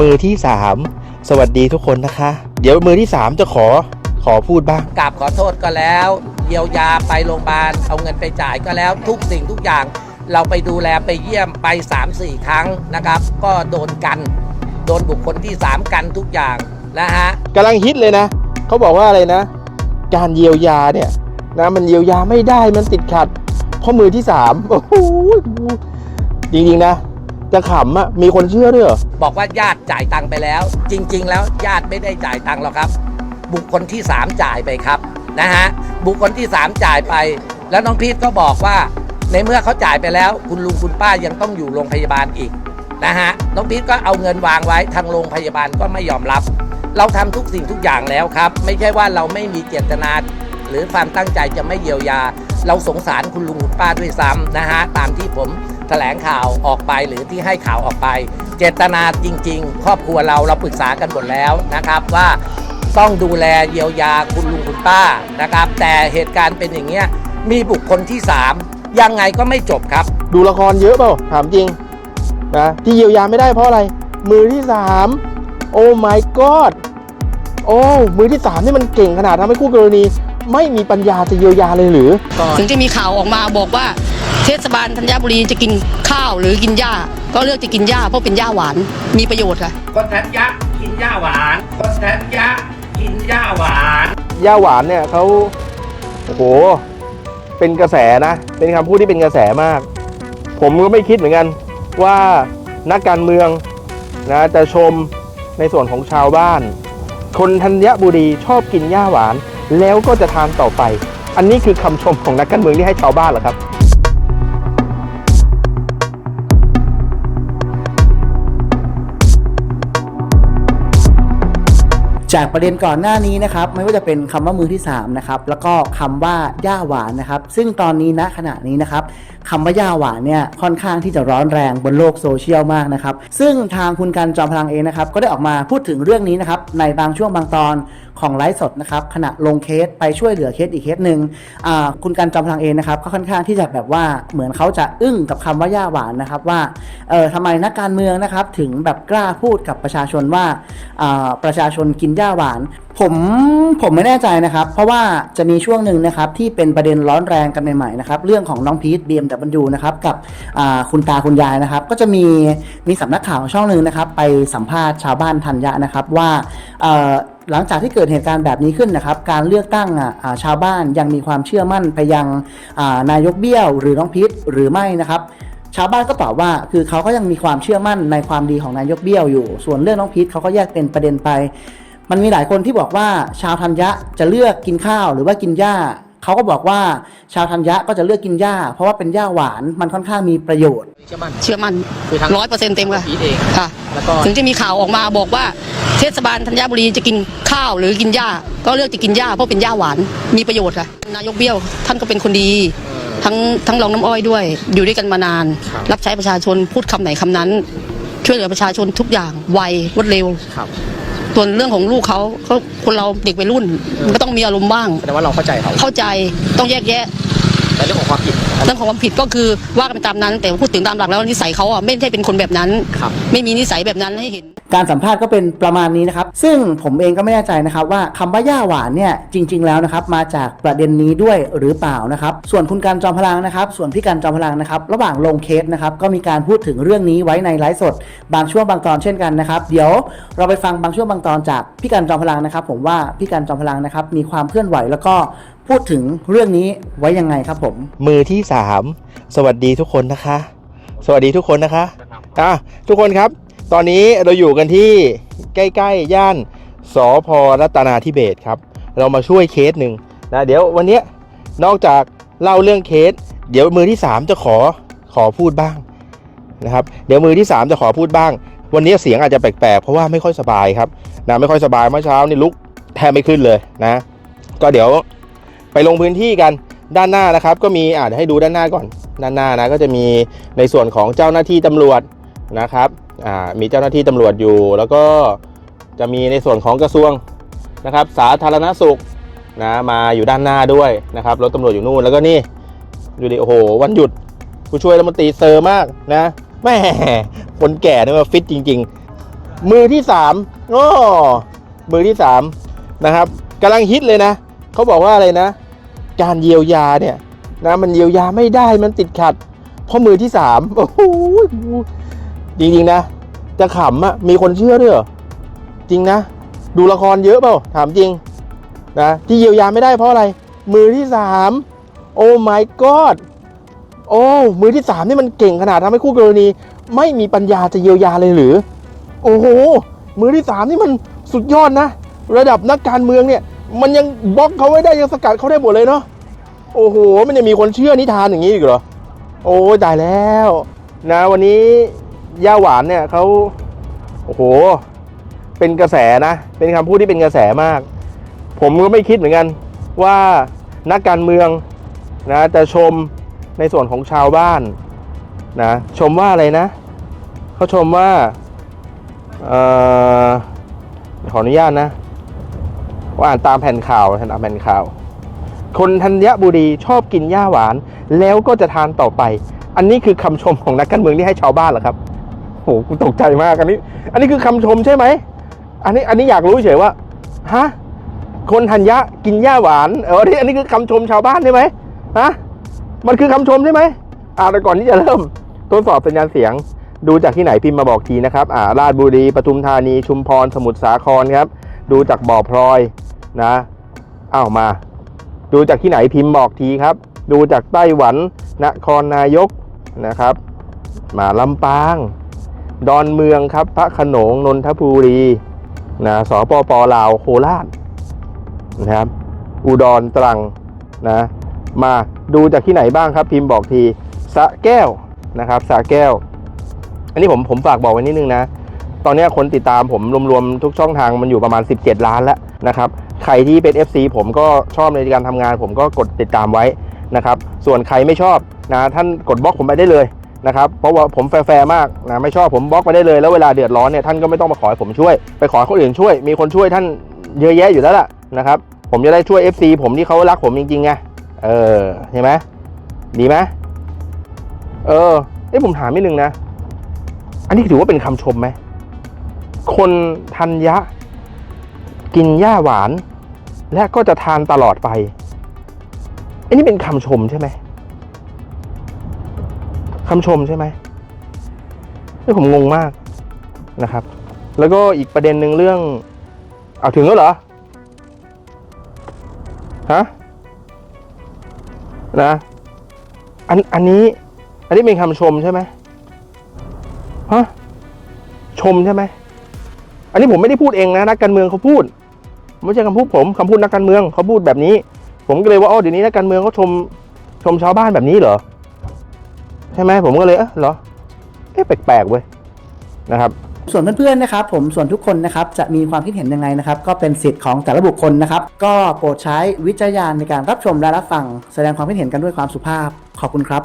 มือที่สามสวัสดีทุกคนนะคะ เดี๋ยวมือที่สามจะขอขอพูดบ้างกราบขอโทษก็แล้ว เยียวยาไปโรงพยาบาลเอาเงินไปจ่ายก็แล้วทุกสิ่งทุกอย่าง เราไปดูแลไปเยี่ยมไป 3-4 ครั้งนะครับ ก็โดนกัน โดนบุคคลที่ 3 กันทุกอย่างนะฮะกำลังฮิตเลยนะ เขาบอกว่าอะไรนะ การเยียวยาเนี่ยนะมันเยียวยาไม่ได้มันติดขัดเพราะมือที่สามโอ้โหจริงๆนะ จะขำอะมีคนเชื่อด้วยเหรอบอกว่าญาติจ่ายตังค์ไปแล้ว จริง ๆ แล้วญาติไม่ได้จ่ายตังค์หรอกครับ บุคคลที่ 3 จ่ายไปครับนะฮะบุคคลที่ 3 จ่ายไป แล้วน้องพีทก็บอกว่า ในเมื่อเขาจ่ายไปแล้ว คุณลุงคุณป้ายังต้องอยู่โรงพยาบาลอีกนะฮะน้องพีทก็เอาเงินวางไว้ทางโรงพยาบาลก็ไม่ยอมรับ เราทำทุกสิ่งทุกอย่างแล้วครับ ไม่ใช่ว่าเราไม่มีเจตนาหรือความตั้งใจจะไม่เยียวยา เราสงสารคุณลุงคุณป้าด้วยซ้ำนะฮะตามที่ผม แถลงข่าวออกไปหรือที่ให้ข่าวออกไป เจตนาจริง ๆ ครอบครัวเราเราปรึกษากันหมดแล้วนะครับว่าต้องดูแลเยียวยาคุณลุงคุณป้านะครับ แต่เหตุการณ์เป็นอย่างเงี้ยมีบุคคลที่สามยังไงก็ไม่จบครับ ดูละครเยอะเปล่าถามจริงนะที่เยียวยาไม่ได้เพราะอะไร มือที่สามโอ้ my god โอ้มือที่สามนี่มันเก่งขนาดทำให้คู่กรณี ไม่มีปัญญาจะเยียวยาเลยหรือ ถึงจะมีข่าวออกมาบอกว่า เทศบาลธัญบุรีจะกินข้าวหรือกินหญ้า ก็เลือกจะกินหญ้าเพราะเป็นหญ้าหวานมีประโยชน์ค่ะคนทัญญะกินหญ้าหวานคนทัญญะกินหญ้าหวานย่าหวานเนี่ยเขาโอ้โหเป็นกระแสนะ เป็นคำพูดที่เป็นกระแสมาก ผมก็ไม่คิดเหมือนกันว่านักการเมืองนะจะชมในส่วนของชาวบ้าน คนธัญบุรีชอบกินหญ้าหวาน แล้วก็จะทานต่อไป อันนี้คือคำชมของนักการเมืองที่ให้ชาวบ้านเหรอครับ จากประเด็นก่อนหน้านี้นะครับไม่ว่าจะเป็นคำว่ามือที่3นะครับแล้วก็คำว่าย่าหวานนะครับ ซึ่งตอนนี้ณขณะนี้นะครับคำว่าย่าหวานเนี่ยค่อนข้างที่จะร้อนแรงบนโลกโซเชียลมากนะครับ ซึ่งทางคุณการจอมพลังเองนะครับก็ได้ออกมาพูดถึงเรื่องนี้นะครับในบางช่วงบางตอน ของไลฟ์สดนะครับขณะลงเคสไปช่วยเหลือเคสอีกเคสหนึ่งคุณการจอมพลังเองนะครับก็ค่อนข้างที่จะแบบว่าเหมือนเขาจะอึ้งกับคำว่าย่าหวานนะครับว่าเออทำไมนักการเมืองนะครับถึงแบบกล้าพูดกับประชาชนว่าอ่าประชาชนกินย่าหวาน ผมผมไม่แน่ใจนะครับ เพราะว่าจะมีช่วงหนึ่งนะครับที่เป็นประเด็นร้อนแรงกันใหม่ๆนะครับเรื่องของน้องพีท BMW นะครับกับคุณตาคุณยายนะครับ ก็จะมีมีสำนักข่าวช่องหนึ่งนะครับ ไปสัมภาษณ์ชาวบ้านทัญญะนะครับว่าหลังจากที่เกิดเหตุการณ์แบบนี้ขึ้นนะครับ การเลือกตั้งอะอ่าชาวบ้านยังมีความเชื่อมั่นไปยังนายกเบี้ยว หรือน้องพีทหรือไม่นะครับชาวบ้านก็ตอบว่าคือเขาก็ยังมีความเชื่อมั่นในความดีของนายกเบี้ยวอยู่ ส่วนเรื่องน้องพีทเขาก็แยกเป็นประเด็นไป มันมีหลายคนที่บอกว่าชาวธัญญะจะเลือกกินข้าวหรือว่ากินหญ้าเขาก็บอกว่าชาวธัญญะก็จะเลือกกินหญ้า เพราะว่าเป็นหญ้าหวานมันค่อนข้างมีประโยชน์ เชื่อมั่นเชื่อมั่นคือทั้งร้อยเปอร์เซ็นต์เต็มค่ะพีทเองค่ะแล้วก็ถึงจะมีข่าวออกมาบอกว่าเทศบาลธัญบุรีจะกินข้าวหรือกินหญ้า ก็เลือกจะกินหญ้าเพราะเป็นหญ้าหวานมีประโยชน์ค่ะนายกเบี้ยวท่านก็เป็นคนดี ทั้งทั้งรองน้ำอ้อยด้วย อยู่ด้วยกันมานาน รับใช้ประชาชนพูดคำไหนคำนั้น ช่วยเหลือประชาชนทุกอย่างไวรวดเร็วครับ ส่วนเรื่องของลูกเขาเขาคนเราเด็กวัยรุ่นมันก็ต้องมีอารมณ์บ้างแสดงว่าเราเข้าใจเขาเข้าใจต้องแยกแยะ แต่เรื่องของความผิด เรื่องของความผิดก็คือว่ากันไปตามนั้น แต่พูดถึงตามหลักแล้วนิสัยเขาอะไม่ใช่เป็นคนแบบนั้นครับไม่มีนิสัยแบบนั้นให้เห็น การสัมภาษณ์ก็เป็นประมาณนี้นะครับ ซึ่งผมเองก็ไม่แน่ใจนะครับว่าคำว่าย่าหวานเนี่ยจริง ๆแล้วนะครับมาจากประเด็นนี้ด้วยหรือเปล่านะครับ ส่วนคุณการจอมพลังนะครับ ส่วนพี่การจอมพลังนะครับ ระหว่างลงเคสนะครับก็มีการพูดถึงเรื่องนี้ไว้ในไลฟ์สด บางช่วงบางตอนเช่นกันนะครับ เดี๋ยวเราไปฟังบางช่วงบางตอนจากพี่การจอมพลังนะครับ ผมว่าพี่การจอมพลังนะครับมีความเคลื่อนไหวแล้วก็ พูดถึงเรื่องนี้ไว้ยังไงครับผม มือที่สามสวัสดีทุกคนนะคะ สวัสดีทุกคนนะคะอะทุกคนครับ ตอนนี้เราอยู่กันที่ใกล้ๆย่านสอพรัตนาธิเบศรครับ เรามาช่วยเคสหนึ่งนะเดี๋ยววันเนี้ยนอกจากเล่าเรื่องเคส เดี๋ยวมือที่สามจะขอขอพูดบ้างนะครับเดี๋ยวมือที่สามจะขอพูดบ้าง วันนี้เสียงอาจจะแปลกๆ เพราะว่าไม่ค่อยสบายครับนะไม่ค่อยสบายเมื่อเช้านี่ลุกแทบไม่ขึ้นเลยนะ ก็เดี๋ยว ไปลงพื้นที่กันด้านหน้านะครับ ก็มีอ่าเดี๋ยวให้ดูด้านหน้าก่อน ด้านหน้านะก็จะมีในส่วนของเจ้าหน้าที่ตำรวจนะครับอ่ามีเจ้าหน้าที่ตำรวจอยู่ แล้วก็จะมีในส่วนของกระทรวงนะครับ สาธารณสุขนะมาอยู่ด้านหน้าด้วยนะครับรถตำรวจอยู่นู่นแล้วก็นี่ดูดิโอ้โหวันหยุดผู้ช่วยรัฐมนตรีเซอร์มากนะแม่คนแก่นี่มาฟิตจริง ๆ มือที่สามโอ้มือที่สามนะครับกำลังฮิตเลยนะเขาบอกว่าอะไรนะ การเยียวยาเนี่ยนะมันเยียวยาไม่ได้มันติดขัด เพราะมือที่สามโอ้โหจริงๆนะ จะขำอะมีคนเชื่อด้วยเหรอจริงนะ ดูละครเยอะเปล่าถามจริงนะที่เยียวยาไม่ได้เพราะอะไร มือที่สามโอ้ my god โอ้มือที่สามนี่มันเก่งขนาดทำให้คู่กรณี ไม่มีปัญญาจะเยียวยาเลยหรือ โอ้โหมือที่สามนี่มันสุดยอดนะ ระดับนักการเมืองเนี่ย มันยังบล็อกเขาไว้ได้ยังสกัดเขาได้หมดเลยเนาะโอ้โห มันยังมีคนเชื่อนิทานอย่างนี้อีกเหรอ โอ้ยตายแล้ว นะวันนี้ย่าหวานเนี่ยเขาโอ้โห เป็นกระแสนะ เป็นคำพูดที่เป็นกระแสมาก ผมก็ไม่คิดเหมือนกันว่านักการเมืองนะจะชมในส่วนของชาวบ้านนะชมว่าอะไรนะเขาชมว่าเอ่อขออนุญาตนะ อ่านตามแผ่นข่าวอ่านตามแผ่นข่าว คนธัญบุรีชอบกินหญ้าหวาน แล้วก็จะทานต่อไป อันนี้คือคำชมของนักการเมืองที่ให้ชาวบ้านเหรอครับโหกูตกใจมากอันนี้ อันนี้คือคำชมใช่ไหมอันนี้อันนี้อยากรู้เฉยว่าฮะคนธัญญะกินหญ้าหวานเอออันนี้อันนี้คือคำชมชาวบ้านใช่ไหมฮะมันคือคำชมใช่ไหมอ่าแต่ก่อนที่จะเริ่มทดสอบสัญญาณเสียง ดูจากที่ไหนพิมพ์มาบอกทีนะครับอ่าราชบุรีปทุมธานีชุมพรสมุทรสาครครับ ดูจากบ่อพลอย นะอ้าวมา ดูจากที่ไหนพิมพ์บอกทีครับ ดูจากไต้หวันนครนายกนะครับ มาลำปาง ดอนเมืองครับ พระขนงนนทบุรีนะสปปลาวโคราชนะครับอุดรตรังนะมาดูจากที่ไหนบ้างครับพิมพ์บอกทีสะแก้วนะครับสะแก้ว อันนี้ผมผมฝากบอกไว้นิดนึงนะ ตอนนี้คนติดตามผมรวมๆทุกช่องทางมันอยู่ประมาณ 17 ล้านแล้วนะครับ ใครที่เป็น FC ผมก็ชอบในการทำงาน ผมก็กดติดตามไว้นะครับ ส่วนใครไม่ชอบนะท่านกดบล็อกผมไปได้เลยนะครับเพราะว่าผมแฟร์มากนะไม่ชอบผมบล็อกไปได้เลยแล้วเวลาเดือดร้อนเนี่ยท่านก็ไม่ต้องมาขอให้ผมช่วยไปขอคนอื่นช่วย มีคนช่วยท่านเยอะแยะอยู่แล้วล่ะนะครับผมจะได้ช่วย FC ผมที่เขารักผมจริงๆไงเออเห็นไหมดีไหมเออเอ้ผมถามนิดนึงนะ อันนี้ถือว่าเป็นคำชมไหมคนธัญญะ กินหญ้าหวาน และก็จะทานตลอดไป อันนี้เป็นคำชมใช่ไหมคำชมใช่ไหมนี่ผมงงมากนะครับ แล้วก็อีกประเด็นหนึ่งเรื่อง เอาถึงแล้วเหรอ ฮะ นะ อัน อันนี้ อันนี้เป็นคำชมใช่ไหมฮะ ชมใช่ไหม อันนี้ผมไม่ได้พูดเองนะ นักการเมืองเขาพูด ไม่ใช่คำพูดผมคำพูดนักการเมืองเขาพูดแบบนี้ ผมก็เลยว่าอ๋อเดี๋ยวนี้นักการเมืองเขาชมชมชาวบ้านแบบนี้เหรอใช่ไหมผมก็เลยเออเหรอเอ๊ะแปลกๆเว้ยนะครับส่วนเพื่อนๆนะครับผมส่วนทุกคนนะครับจะมีความคิดเห็นยังไงนะครับก็เป็นสิทธิ์ของแต่ละบุคคลนะครับ ก็โปรดใช้วิจารณญาณในการรับชมและรับฟังแสดงความคิดเห็นกันด้วยความสุภาพขอบคุณครับ